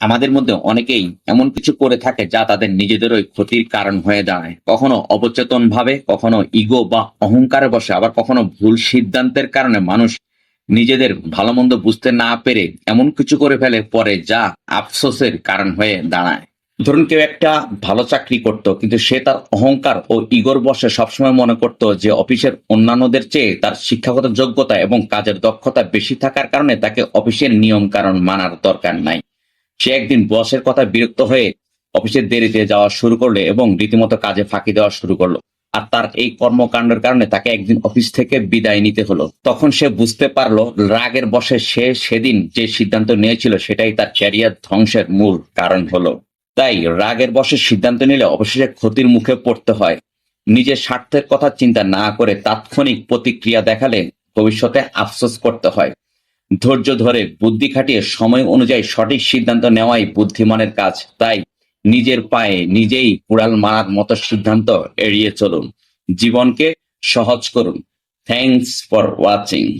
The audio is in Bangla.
আমাদের মধ্যে অনেকেই এমন কিছু করে থাকে যা তাদের নিজেদেরই ক্ষতির কারণ হয়ে দাঁড়ায়। কখনো অবচেতন ভাবে কখনো ইগো বা অহংকারে বসে, আবার কখনো ভুল সিদ্ধান্তের কারণে মানুষ নিজেদের ভালো মন্দ বুঝতে না পেরে এমন কিছু করে ফেলে পরে যা আফসোসের কারণ হয়ে দাঁড়ায়। ধরুন কেউ একটা ভালো চাকরি করত, কিন্তু সে তার অহংকার ও ইগোর বসে সবসময় মনে করত যে অফিসের অন্যান্যদের চেয়ে তার শিক্ষাগত যোগ্যতা এবং কাজের দক্ষতা বেশি থাকার কারণে তাকে অফিসের নিয়ম কারণ মানার দরকার নাই। সে একদিন বসের কথা বিরক্ত হয়ে অফিসের দেরিতে যাওয়া শুরু করল এবং রীতিমতো কাজে ফাঁকি দেওয়া শুরু করল। আর তার এই কর্মকাণ্ডের কারণে তাকে একদিন অফিস থেকে বিদায় নিতে হলো। তখন সে বুঝতে পারল, রাগের বসে সে সেদিন যে সিদ্ধান্ত নিয়েছিল সেটাই তার ক্যারিয়ার ধ্বংসের মূল কারণ হলো। তাই রাগের বসে সিদ্ধান্ত নিলে অবশেষে ক্ষতির মুখে পড়তে হয়। নিজের স্বার্থের কথা চিন্তা না করে তাৎক্ষণিক প্রতিক্রিয়া দেখালে ভবিষ্যতে আফসোস করতে হয়। ধৈর্য ধরে, বুদ্ধি খাটিয়ে সময় অনুযায়ী সঠিক সিদ্ধান্ত নেওয়াই বুদ্ধিমানের কাজ। তাই নিজের পায়ে নিজেই কুড়াল মারার মতো সিদ্ধান্ত এড়িয়ে চলুন। জীবনকে সহজ করুন। Thanks for watching